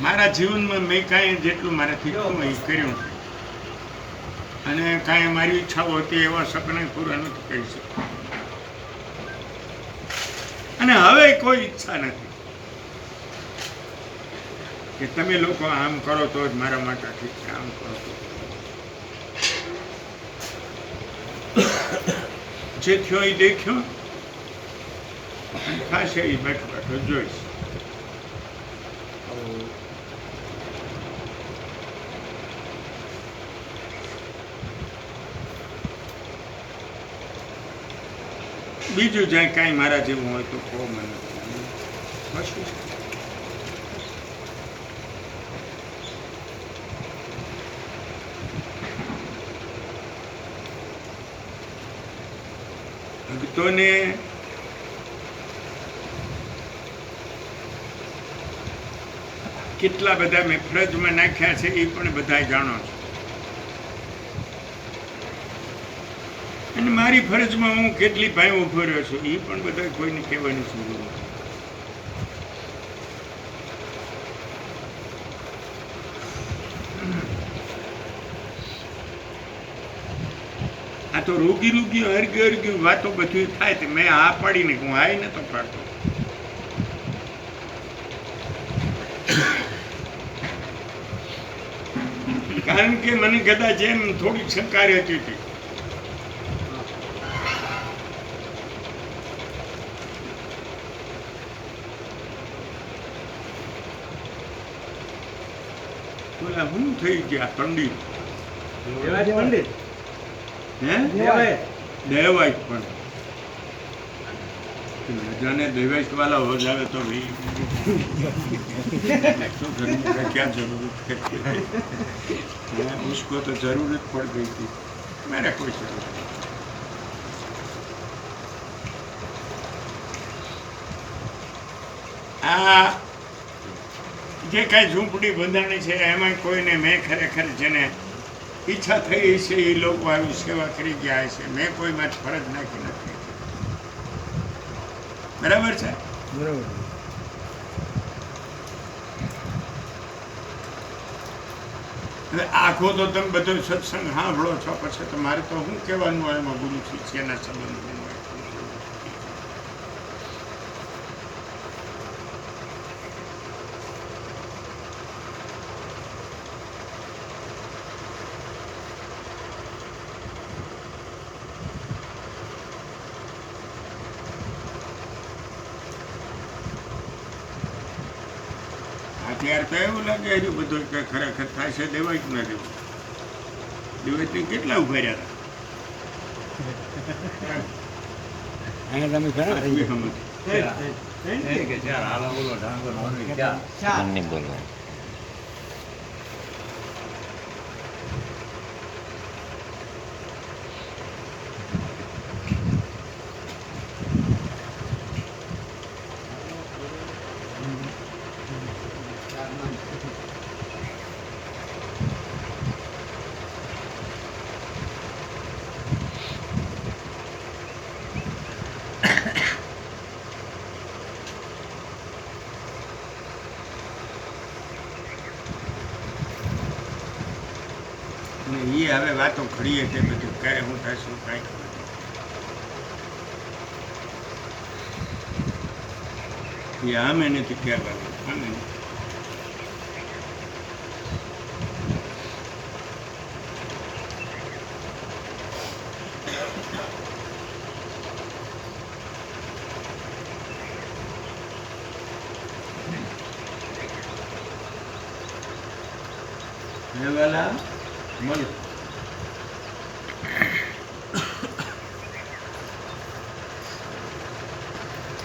મારા જીવનમાં મેં કાંઈ જેટલું મારાથી એ કર્યું અને કાંઈ મારી ઈચ્છાઓ હતી એવા સપના પૂરા નથી કરી શકતા. અને હવે કોઈ ઈચ્છા નથી. કે તમે લોકો આમ કરો તો જ મારા માટે આમ કરો તો જે. થયો એ દેખ્યો. થશે એ બેઠો બેઠો જોઈશ. બીજું જ્યાં કાંઈ મારા જેવું હોય તો કહો મને. ભક્તોને કેટલા બધા મેં ફરજમાં નાખ્યા છે એ પણ બધા જાણો છો. અને મારી ફરજમાં હું કેટલી ભાઈ ઊભો રહ્યો છું, એ પણ બધા કોઈને કહેવાની જરૂર નથી આ તો રોગી રોગી હરગી હરગી વાતો બધી થાય તે મેં આ પાડીને હું આ નતો પાડતો. કારણ કે મને કદાચ એમ થોડીક શંકા રહેતી હતી. બોલા હું થઈ ગયા પંડિત. પંડિત? દેવાય. દેવાય પંડિત જાને વાલા હો જાવે તો ભી क्या जरूरत है उसको तो जरूरत पड़ गई थी मेरा कोई जरूरत જે કાંઈ ઝૂંપડી બંધાણી છે એમાં કોઈને મેં ખરેખર જેને ઈચ્છા થઈ છે એ લોકો આવી સેવા કરી ગયા છે. મેં કોઈમાં ફરજ નાખી નથી. બરાબર છે? બરાબર. હવે આખો તો તમે બધો સત્સંગ સાંભળો છો પછી તો મારે તો શું કહેવાનું હોય એમાં ગુરુ એના સંબંધમાં? હોય અત્યારે તો એવું લાગે હજુ બધું કે ખરેખર થાય છે દેવાય જ ના દેવું દેવાય કેટલા ઊભા રહ્યા અહીંયા તમે ઘણા હતા સમજ. બોલો અને એ હવે વાતો ઘડીએ તે બધું ક્યારે હું થશે, કાંઈ ખબર નહીં એ આમે નથી ખ્યાલ આવ્યો આમે નથી. હે વાલા મળો